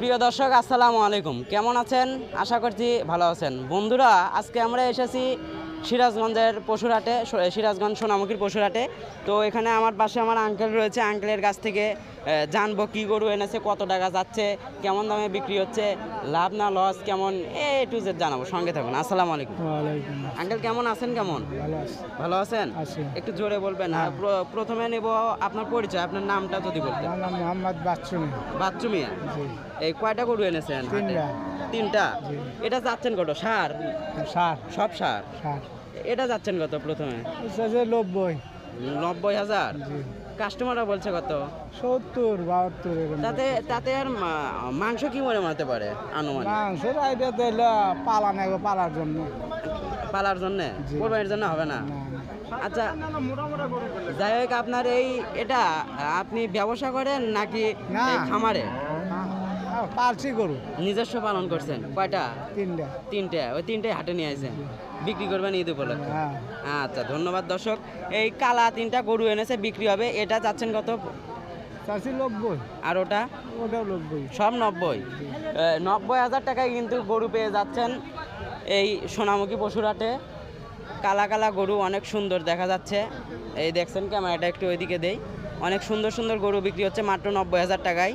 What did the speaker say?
প্রিয় দর্শক, আসসালামু আলাইকুম। কেমন আছেন? আশা করছি ভালো আছেন। বন্ধুরা, আজকে আমরা এসেছি সিরাজগঞ্জের পশুরহাটে সিরাজগঞ্জ সোনামুখীর পশুরহাটে। তো এখানে আমার পাশে আমার আঙ্কেল রয়েছে আঙ্কেলের কাছ থেকে জানব কী গরু এনেছে কত টাকা যাচ্ছে কেমন দামে বিক্রি হচ্ছে লাভ না লস কেমন এ টু জেড জানাব সঙ্গে থাকুন আসসালামু আলাইকুম। আঙ্কেল কেমন আছেন কেমন? ভালো আছেন? একটু জোরে বলবেন আর প্রথমে নেব আপনার পরিচয় আপনার নামটা যদি বলতেন। মোহাম্মদ বাচ্চুমি বাচ্চু মিয়া? এই কয়টা গরু এনেছেন তিনটা। এটা যাচ্ছেন কত সার? সার। সব সার? এটা যাচ্ছেন কত প্রথমে? নব্বই। নব্বই হাজার? কাস্টমাররা বলছে কত? সত্তর বাহাত্তর এরকম তাতে তাতে আর মাংস কি মনে মারতে পারে আনুমানিক? মাংসের আইডিয়া দিলে পালা নেব পালার জন্য। পালার জন্য। কোরবানির জন্য হবে না? আচ্ছা যাই হোক আপনার এই এটা আপনি ব্যবসা করেন নাকি খামারে? পালছি গরু। নিজস্ব পালন করছেন? কয়টা? তিনটা। তিনটে। ওই তিনটে হাটে নিয়ে আসেন বিক্রি করবেন ঈদ উপলক্ষে? হ্যাঁ। আচ্ছা ধন্যবাদ দর্শক। এই কালা তিনটা গরু এনেছে বিক্রি হবে। এটা যাচ্ছেন কত? নব্বই। আর ওটা? ওটাও নব্বই। সব নব্বই। নব্বই হাজার টাকায় কিন্তু গরু পেয়ে যাচ্ছেন এই সোনামুখী পশুরাটে কালা কালা গরু অনেক সুন্দর দেখা যাচ্ছে। এই দেখছেন ক্যামেরাটা একটু ওইদিকে দেই। অনেক সুন্দর সুন্দর গরু বিক্রি হচ্ছে মাত্র নব্বই হাজার টাকায়।